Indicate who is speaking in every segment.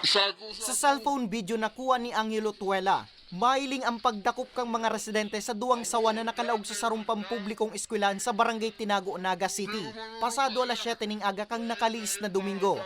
Speaker 1: Sa cellphone video na kuha ni Angelo Tuela, mailing ang pagdakop kang mga residente sa duwang sawa na nakalaog sa sarumpang publikong eskwelahan sa Barangay Tinago, Naga City. Pasado alas 7 ning aga kang nakalis na Domingo.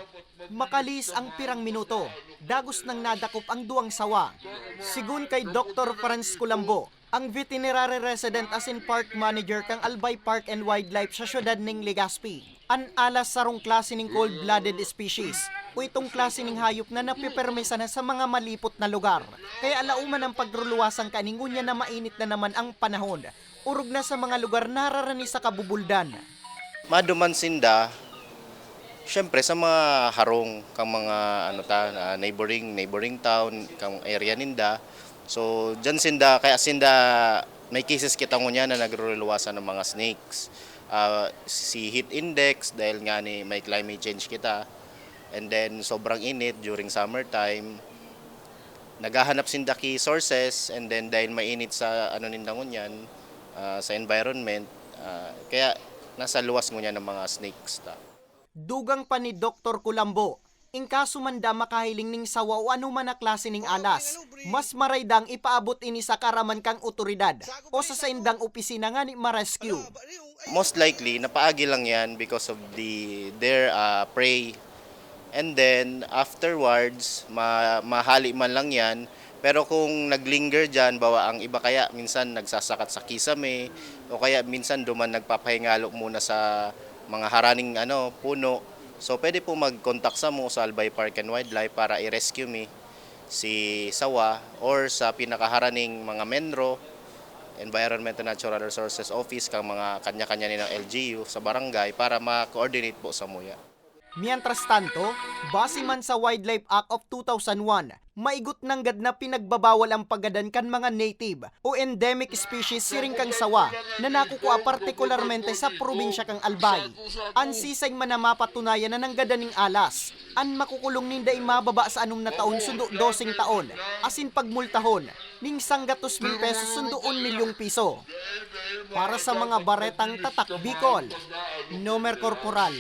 Speaker 1: Makalis ang pirang minuto. Dagos nang nadakop ang duwang sawa. Sigun kay Dr. Franz Culambo, ang veterinary resident as in park manager kang Albay Park and Wildlife sa syudad ning Legazpi. An alas sarong klase ning cold-blooded species o itong klase ning hayop na napipermesa na sa mga malipot na lugar. Kaya alauman ang pagruluwasan kaningunya na mainit na naman ang panahon. Urog na sa mga lugar nararani sa kabubuldan.
Speaker 2: maduman sinda syempre sa mga harong kang mga ano ta neighboring neighboring town kang area ninda so dyan sinda kaya sinda may cases kita ngunya na nagruluwasan ng mga snakes Ah, si heat index dahil nga ni may climate change kita and then sobrang init during summertime naghahanap sinda key sources and then dahil mainit sa ano nindang ngunyan ah, sa environment ah, kaya nasa luwas ngunya ng mga snakes ta.
Speaker 1: Dugang pa ni Dr. Culambo, in kaso man da makahiling ning sawa o ano man na klase ning alas, mas maraydang ipaabot ini sa karaman kang otoridad o sa saindang opisina nga ni ma-rescue.
Speaker 2: Most likely napaagi lang yan because of the their ah, prey. And then afterwards ma mahali man lang yan pero kung naglinger dyan, bawa ang iba kaya minsan nagsasakat sa kisame o kaya minsan duman nagpapahingalo muna sa mga haraning ano, puno. So pwede po mag-contact sa mo sa Albay Park and Wildlife para i-rescue me si Sawa or sa pinakaharaning mga menro Environment and Natural Resources Office kang mga kanya-kanya nilang LGU sa barangay para ma-coordinate po sa muya.
Speaker 1: Mientras tanto, base man sa Wildlife Act of 2001, maigot ng gad na pinagbabawal ang paggadan kan mga native o endemic species siring kang sawa na nakukuha partikularmente sa probinsya kang Albay. An sisay man na mapatunayan na ng gadaning alas, an makukulong ninda mababa sa anum na taon sundo dosing taon, asin pagmultahon, ning sanggatos mil pesos sundoon milyong piso. Para sa mga baretang tatak Bicol, Nomer Corporal,